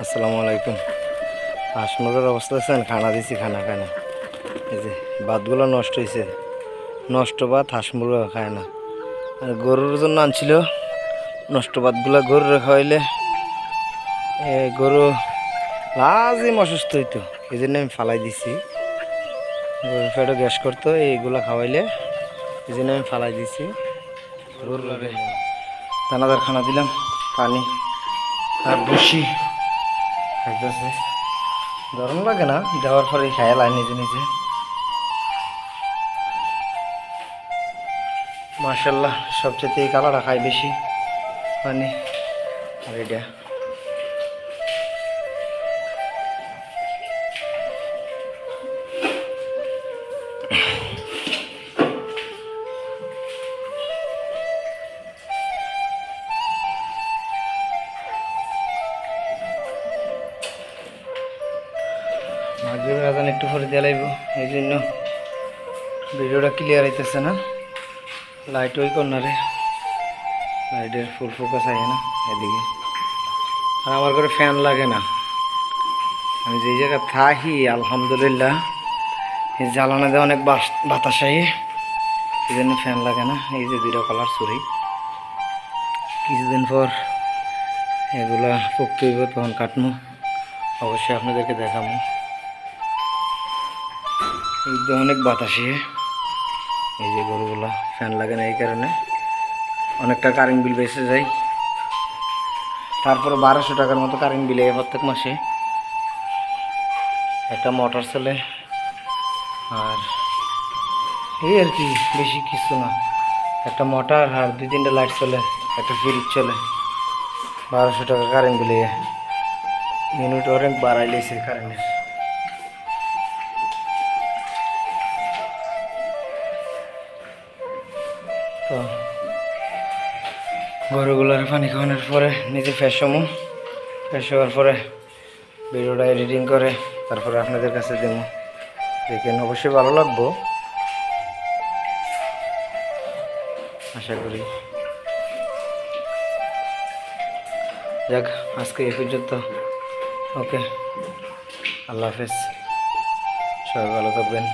আসসালামু আলাইকুম। হাঁস মুরগের অবস্থা আছেন খানা দিছি, খানা খায় না এই যে, ভাতগুলো নষ্ট হয়েছে নষ্ট ভাত হাঁস মুরগা খায় না। আর গরুর জন্য আনছিল নষ্ট ভাতগুলো। গরুরে খাওয়াইলে এ গরু লাজিম অসুস্থ হইতো। এই জন্য আমি ফালাই দিছি। গরুর পেটে গ্যাস করতো, এইগুলো খাওয়াইলে এই জন্য আমি ফালাই দিছি। গরুর দানাদার খানা দিলাম, পানি আর বসি খাইতেছে। গরম লাগে না দেওয়ার পরে খায় লাই নিজে নিজে। মার্শাল্লাহ সবচেয়ে এই কালারটা খায় বেশি। মানে আর এটা। আজান একটু পরে দেওয়া লাগবে। এই জন্য ভিডিওটা ক্লিয়ার হইতেছে না। লাইট ওই কর্নারে। লাইটের ফুল ফোকাস আয় না, এদিকে। আর আমার ঘরে ফ্যান লাগে না। আমি যেই জায়গায় থাকি, আলহামদুলিল্লাহ, এই জ্বালানাতে অনেক বাতাস আই এই জন্য ফ্যান লাগে না। এই যে দুইটা কালার চুরি কিছুদিন পর এগুলা পোক্ত তখন কাটমু। অবশ্যই আপনাদেরকে দেখাবো অনেক বাতাসে, এই যে গরুগুলা ফ্যান লাগে না এই কারণে। অনেকটা কারেন্ট বিল বেঁচে যায়। তারপরে বারোশো টাকার মতো কারেন্ট বিল এই প্রত্যেক মাসে। একটা মোটর চলে। আর এই আর কি, বেশি কিছু না। একটা মোটর আর দুই তিনটা লাইট চলে, একটা ফ্রিজ চলে। বারোশো টাকা কারেন্ট বিলে ইউনিট অনেক বাড়াই লেছে কারেন্টের তো গরুগুলোর পানি খাওয়ানোর পরে নিজে ফ্রেশ হমু ফ্রেশ হওয়ার পরে ভিডিওটা এডিটিং করে তারপরে আপনাদের কাছে দেবো। দেখেন অবশ্যই ভালো লাগবো। আশা করি। যাক, আজকে এই পর্যন্ত। ওকে, আল্লাহ হাফেজ। সবাই ভালো থাকবেন।